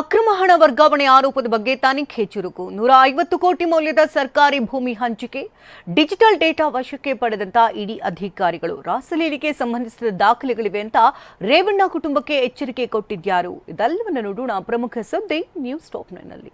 ಅಕ್ರಮ ಹಣ ವರ್ಗಾವಣೆ ಆರೋಪದ ಬಗ್ಗೆ ತನಿಖೆ ಚುರುಕು. ನೂರ ಐವತ್ತು ಕೋಟಿ ಮೌಲ್ಯದ ಸರ್ಕಾರಿ ಭೂಮಿ ಹಂಚಿಕೆ, ಡಿಜಿಟಲ್ ಡೇಟಾ ವಶಕ್ಕೆ ಪಡೆದಂತ ಇಡಿ ಅಧಿಕಾರಿಗಳು. ರಾಸಲೀಲಿಗೆ ಸಂಬಂಧಿಸಿದ ದಾಖಲೆಗಳಿವೆ ಅಂತ ರೇವಣ್ಣ ಕುಟುಂಬಕ್ಕೆ ಎಚ್ಚರಿಕೆ ಕೊಟ್ಟಿದ್ಯಾರು? ಇದೆಲ್ಲವನ್ನು ನೋಡೋಣ. ಪ್ರಮುಖ ಸುದ್ದಿ ನ್ಯೂಸ್ ಟಾಪ್ನಲ್ಲಿ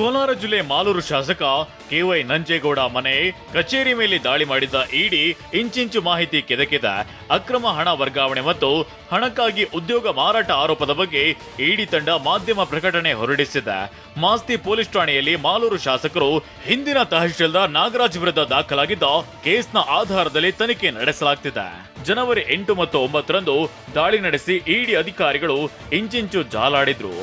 ಕೋಲಾರ ಜಿಲ್ಲೆ ಮಾಲೂರು ಶಾಸಕ ಕೆವೈ ನಂಜೇಗೌಡ ಮನೆ ಕಚೇರಿ ಮೇಲೆ ದಾಳಿ ಮಾಡಿದ್ದ ಇಡಿ ಇಂಚಿಂಚು ಮಾಹಿತಿ ಕೆದಕಿದ ಅಕ್ರಮ ಹಣ ವರ್ಗಾವಣೆ ಮತ್ತು ಹಣಕ್ಕಾಗಿ ಉದ್ಯೋಗ ಮಾರಾಟ ಆರೋಪದ ಬಗ್ಗೆ ಇಡಿ ತಂಡ ಮಾಧ್ಯಮ ಪ್ರಕಟಣೆ ಹೊರಡಿಸಿದೆ. ಮಾಸ್ತಿ ಪೊಲೀಸ್ ಠಾಣೆಯಲ್ಲಿ ಮಾಲೂರು ಶಾಸಕರು ಹಿಂದಿನ ತಹಶೀಲ್ದಾರ್ ನಾಗರಾಜ್ ವಿರುದ್ಧ ದಾಖಲಾಗಿದ್ದ ಕೇಸ್ನ ಆಧಾರದಲ್ಲಿ ತನಿಖೆ ನಡೆಸಲಾಗ್ತಿದೆ. ಜನವರಿ ಎಂಟು ಮತ್ತು ಒಂಬತ್ತರಂದು ದಾಳಿ ನಡೆಸಿ ಇಡಿ ಅಧಿಕಾರಿಗಳು ಇಂಚಿಂಚು ಜಾಲಾಡಿದ್ರು.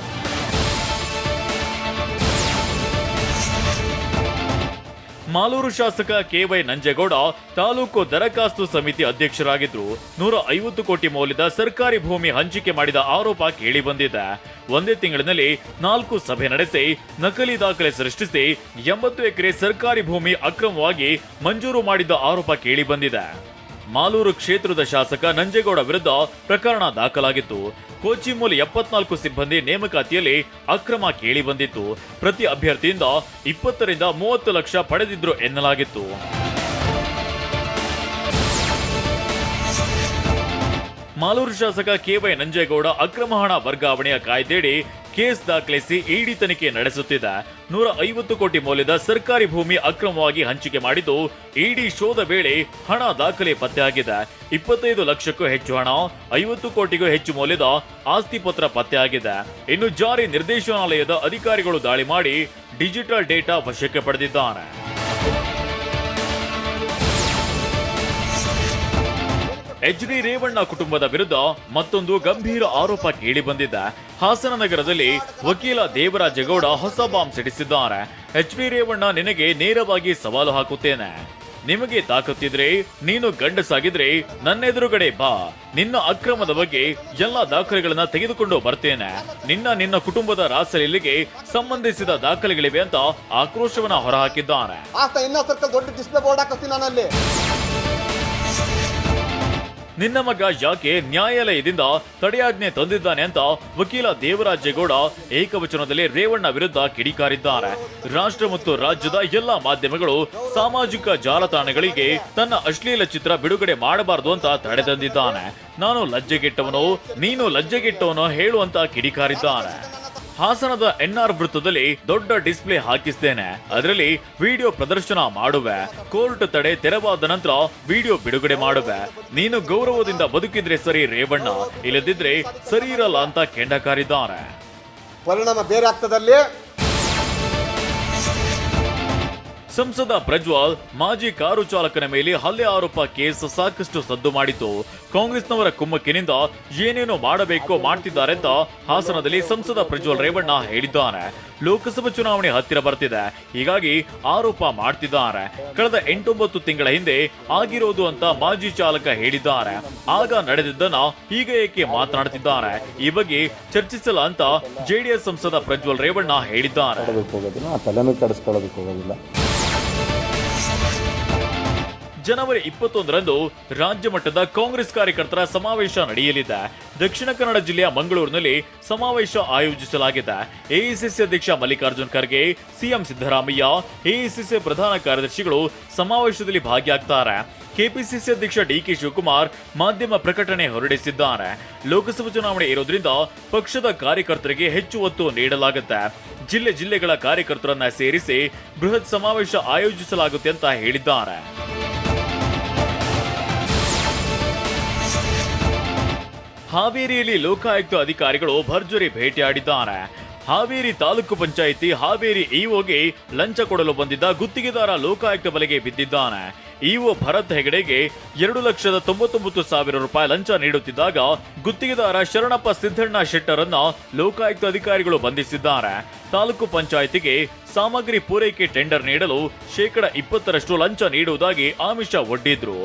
ಮಾಲೂರು ಶಾಸಕ ಕೆವೈ ನಂಜೇಗೌಡ ತಾಲೂಕು ದರಖಾಸ್ತು ಸಮಿತಿ ಅಧ್ಯಕ್ಷರಾಗಿದ್ರು ನೂರ ಐವತ್ತು ಕೋಟಿ ಮೌಲ್ಯದ ಸರ್ಕಾರಿ ಭೂಮಿ ಹಂಚಿಕೆ ಮಾಡಿದ ಆರೋಪ ಕೇಳಿ ಬಂದಿದೆ. ಒಂದೇ ತಿಂಗಳಿನಲ್ಲಿ ನಾಲ್ಕು ಸಭೆ ನಡೆಸಿ ನಕಲಿ ದಾಖಲೆ ಸೃಷ್ಟಿಸಿ ಎಂಬತ್ತು ಎಕರೆ ಸರ್ಕಾರಿ ಭೂಮಿ ಅಕ್ರಮವಾಗಿ ಮಂಜೂರು ಮಾಡಿದ್ದ ಆರೋಪ ಕೇಳಿ ಬಂದಿದೆ. ಮಾಲೂರು ಕ್ಷೇತ್ರದ ಶಾಸಕ ನಂಜೇಗೌಡ ವಿರುದ್ಧ ಪ್ರಕರಣ ದಾಖಲಾಗಿತ್ತು. ಕೋಚಿ ಮೂಲ ಎಪ್ಪತ್ನಾಲ್ಕು ಸಿಬ್ಬಂದಿ ನೇಮಕಾತಿಯಲ್ಲಿ ಅಕ್ರಮ ಕೇಳಿ ಬಂದಿತ್ತು. ಪ್ರತಿ ಅಭ್ಯರ್ಥಿಯಿಂದ ಇಪ್ಪತ್ತರಿಂದ ಮೂವತ್ತು ಲಕ್ಷ ಪಡೆದಿದ್ರು ಎನ್ನಲಾಗಿತ್ತು. ಮಾಲೂರು ಶಾಸಕ ಕೆವೈ ನಂಜೇಗೌಡ ಅಕ್ರಮ ಹಣ ವರ್ಗಾವಣೆಯ ಕಾಯ್ದೆಯಡಿ ಕೇಸ್ ದಾಖಲಿಸಿ ಇಡಿ ತನಿಖೆ ನಡೆಸುತ್ತಿದೆ. ನೂರ ಐವತ್ತು ಕೋಟಿ ಮೌಲ್ಯದ ಸರ್ಕಾರಿ ಭೂಮಿ ಅಕ್ರಮವಾಗಿ ಹಂಚಿಕೆ ಮಾಡಿದ್ದು, ಇಡಿ ಶೋಧ ವೇಳೆ ಹಣ ದಾಖಲೆ ಪತ್ತೆಯಾಗಿದೆ ಇಪ್ಪತ್ತೈದು ಲಕ್ಷಕ್ಕೂ ಹೆಚ್ಚು ಹಣ, ಐವತ್ತು ಕೋಟಿಗೂ ಹೆಚ್ಚು ಮೌಲ್ಯದ ಆಸ್ತಿ ಪತ್ರ ಪತ್ತೆಯಾಗಿದೆ ಇನ್ನು ಜಾರಿ ನಿರ್ದೇಶನಾಲಯದ ಅಧಿಕಾರಿಗಳು ದಾಳಿ ಮಾಡಿ ಡಿಜಿಟಲ್ ಡೇಟಾ ವಶಕ್ಕೆ ಪಡೆದಿದ್ದಾರೆ. ಎಚ್ ಡಿ ರೇವಣ್ಣ ಕುಟುಂಬದ ವಿರುದ್ಧ ಮತ್ತೊಂದು ಗಂಭೀರ ಆರೋಪ ಕೇಳಿ ಬಂದಿದೆ ಹಾಸನ ನಗರದಲ್ಲಿ ವಕೀಲ ದೇವರಾಜೇಗೌಡ ಹೊಸ ಬಾಂಬ್ ಸಿಡಿಸಿದ್ದಾರೆ. ಎಚ್ ಡಿ ರೇವಣ್ಣ ನಿನಗೆ ನೇರವಾಗಿ ಸವಾಲು ಹಾಕುತ್ತೇನೆ. ನಿಮಗೆ ತಾಕತ್ತಿದ್ರೆ, ನೀನು ಗಂಡಸಾಗಿದ್ರೆ ನನ್ನೆದುರುಗಡೆ ಬಾ. ನಿನ್ನ ಅಕ್ರಮದ ಬಗ್ಗೆ ಎಲ್ಲ ದಾಖಲೆಗಳನ್ನ ತೆಗೆದುಕೊಂಡು ಬರ್ತೇನೆ. ನಿನ್ನ ನಿನ್ನ ಕುಟುಂಬದ ರಾಸಲೀಲಿಗೆ ಸಂಬಂಧಿಸಿದ ದಾಖಲೆಗಳಿವೆ ಅಂತ ಆಕ್ರೋಶವನ್ನ ಹೊರಹಾಕಿದ್ದಾನೆ ನಿನ್ನ ಮಗ ಯಾಕೆ ನ್ಯಾಯಾಲಯದಿಂದ ತಡೆಯಾಜ್ಞೆ ತಂದಿದ್ದಾನೆ ಅಂತ ವಕೀಲ ದೇವರಾಜೇಗೌಡ ಏಕವಚನದಲ್ಲಿ ರೇವಣ್ಣ ವಿರುದ್ಧ ಕಿಡಿಕಾರಿದ್ದಾರೆ. ರಾಷ್ಟ್ರ ಮತ್ತು ರಾಜ್ಯದ ಎಲ್ಲಾ ಮಾಧ್ಯಮಗಳು ಸಾಮಾಜಿಕ ಜಾಲತಾಣಗಳಿಗೆ ತನ್ನ ಅಶ್ಲೀಲ ಚಿತ್ರ ಬಿಡುಗಡೆ ಮಾಡಬಾರದು ಅಂತ ತಡೆ ತಂದಿದ್ದಾನೆ. ನಾನು ಲಜ್ಜೆಗೆಟ್ಟವನು, ನೀನು ಲಜ್ಜೆಗೆಟ್ಟವನು ಹೇಳುವಂತ ಕಿಡಿಕಾರಿದ್ದಾನೆ ಹಾಸನದ ಎನ್ಆರ್ ವೃತ್ತದಲ್ಲಿ ದೊಡ್ಡ ಡಿಸ್ಪ್ಲೇ ಹಾಕಿಸ್ತೇನೆ. ಅದರಲ್ಲಿ ವಿಡಿಯೋ ಪ್ರದರ್ಶನ ಮಾಡುವೆ. ಕೋರ್ಟ್ ತಡೆ ತೆರವಾದ ನಂತರ ವಿಡಿಯೋ ಬಿಡುಗಡೆ ಮಾಡುವೆ. ನೀನು ಗೌರವದಿಂದ ಬದುಕಿದ್ರೆ ಸರಿ ರೇವಣ್ಣ. ಇಲ್ಲದಿದ್ರೆ ಸರಿ ಇರಲ್ಲ ಅಂತ ಕೆಂಡಕಾರಿದ್ದಾರೆ. ಪರಿಣಾಮ ಬೇರೆ ಆಗ್ತದಲ್ಲಿ ಸಂಸದ ಪ್ರಜ್ವಲ್ ಮಾಜಿ ಕಾರು ಚಾಲಕನ ಮೇಲೆ ಹಲ್ಲೆ ಆರೋಪ ಕೇಸ್ ಸಾಕಷ್ಟು ಸದ್ದು ಮಾಡಿತು ಕಾಂಗ್ರೆಸ್ನವರ ಕುಮ್ಮಕ್ಕಿನಿಂದ ಏನೇನು ಮಾಡಬೇಕೋ ಮಾಡ್ತಿದ್ದಾರೆ ಅಂತ ಹಾಸನದಲ್ಲಿ ಸಂಸದ ಪ್ರಜ್ವಲ್ ರೇವಣ್ಣ ಹೇಳಿದ್ದಾನೆ. ಲೋಕಸಭಾ ಚುನಾವಣೆ ಹತ್ತಿರ ಬರ್ತಿದೆ. ಹೀಗಾಗಿ ಆರೋಪ ಮಾಡ್ತಿದ್ದಾರೆ. ಕಳೆದ ಎಂಟೊಂಬತ್ತು ತಿಂಗಳ ಹಿಂದೆ ಆಗಿರೋದು ಅಂತ ಮಾಜಿ ಚಾಲಕ ಹೇಳಿದ್ದಾರೆ. ಆಗ ನಡೆದಿದ್ದನ್ನ ಈಗ ಏಕೆ ಮಾತನಾಡುತ್ತಿದ್ದಾರೆ ಈ ಬಗ್ಗೆ ಚರ್ಚಿಸಲ್ಲ ಅಂತ ಜೆಡಿಎಸ್ ಸಂಸದ ಪ್ರಜ್ವಲ್ ರೇವಣ್ಣ ಹೇಳಿದ್ದಾರೆ. ಹೋಗೋದಿಲ್ಲ. ಜನವರಿ ಇಪ್ಪತ್ತೊಂದರಂದು ರಾಜ್ಯ ಮಟ್ಟದ ಕಾಂಗ್ರೆಸ್ ಕಾರ್ಯಕರ್ತರ ಸಮಾವೇಶ ನಡೆಯಲಿದೆ. ದಕ್ಷಿಣ ಕನ್ನಡ ಜಿಲ್ಲೆಯ ಮಂಗಳೂರಿನಲ್ಲಿ ಸಮಾವೇಶ ಆಯೋಜಿಸಲಾಗಿದೆ. ಎಐಸಿಸಿ ಅಧ್ಯಕ್ಷ ಮಲ್ಲಿಕಾರ್ಜುನ್ ಖರ್ಗೆ, ಸಿಎಂ ಸಿದ್ದರಾಮಯ್ಯ, ಎಐಸಿಸಿ ಪ್ರಧಾನ ಕಾರ್ಯದರ್ಶಿಗಳು ಸಮಾವೇಶದಲ್ಲಿ ಭಾಗಿಯಾಗ್ತಾರೆ. ಕೆಪಿಸಿಸಿ ಅಧ್ಯಕ್ಷ ಡಿಕೆ ಶಿವಕುಮಾರ್ ಮಾಧ್ಯಮ ಪ್ರಕಟಣೆ ಹೊರಡಿಸಿದ್ದಾರೆ. ಲೋಕಸಭಾ ಚುನಾವಣೆ ಇರೋದ್ರಿಂದ ಪಕ್ಷದ ಕಾರ್ಯಕರ್ತರಿಗೆ ಹೆಚ್ಚು ಒತ್ತು ನೀಡಲಾಗುತ್ತೆ. ಜಿಲ್ಲೆ ಜಿಲ್ಲೆಗಳ ಕಾರ್ಯಕರ್ತರನ್ನ ಸೇರಿಸಿ ಬೃಹತ್ ಸಮಾವೇಶ ಆಯೋಜಿಸಲಾಗುತ್ತೆ ಅಂತ ಹೇಳಿದ್ದಾರೆ. ಹಾವೇರಿಯಲ್ಲಿ ಲೋಕಾಯುಕ್ತ ಅಧಿಕಾರಿಗಳು ಭರ್ಜರಿ ಭೇಟಿಯಾಡಿದ್ದಾರೆ ಹಾವೇರಿ ತಾಲೂಕು ಪಂಚಾಯಿತಿ ಹಾವೇರಿ ಇಒಗೆ ಲಂಚ ಕೊಡಲು ಬಂದಿದ್ದ ಗುತ್ತಿಗೆದಾರ ಲೋಕಾಯುಕ್ತ ಬಲೆಗೆ ಬಿದ್ದಿದ್ದಾನೆ. ಇಒ ಭರತ್ ಹೆಗಡೆಗೆ ಎರಡು ಲಕ್ಷದ ತೊಂಬತ್ತೊಂಬತ್ತು ಸಾವಿರ ರೂಪಾಯಿ ಲಂಚ ನೀಡುತ್ತಿದ್ದಾಗ ಗುತ್ತಿಗೆದಾರ ಶರಣಪ್ಪ ಸಿದ್ದಣ್ಣ ಶೆಟ್ಟರನ್ನ ಲೋಕಾಯುಕ್ತ ಅಧಿಕಾರಿಗಳು ಬಂಧಿಸಿದ್ದಾರೆ. ತಾಲೂಕು ಪಂಚಾಯಿತಿಗೆ ಸಾಮಗ್ರಿ ಪೂರೈಕೆ ಟೆಂಡರ್ ನೀಡಲು ಶೇಕಡ ಇಪ್ಪತ್ತರಷ್ಟು ಲಂಚ ನೀಡುವುದಾಗಿ ಆಮಿಷ ಒಡ್ಡಿದ್ರು.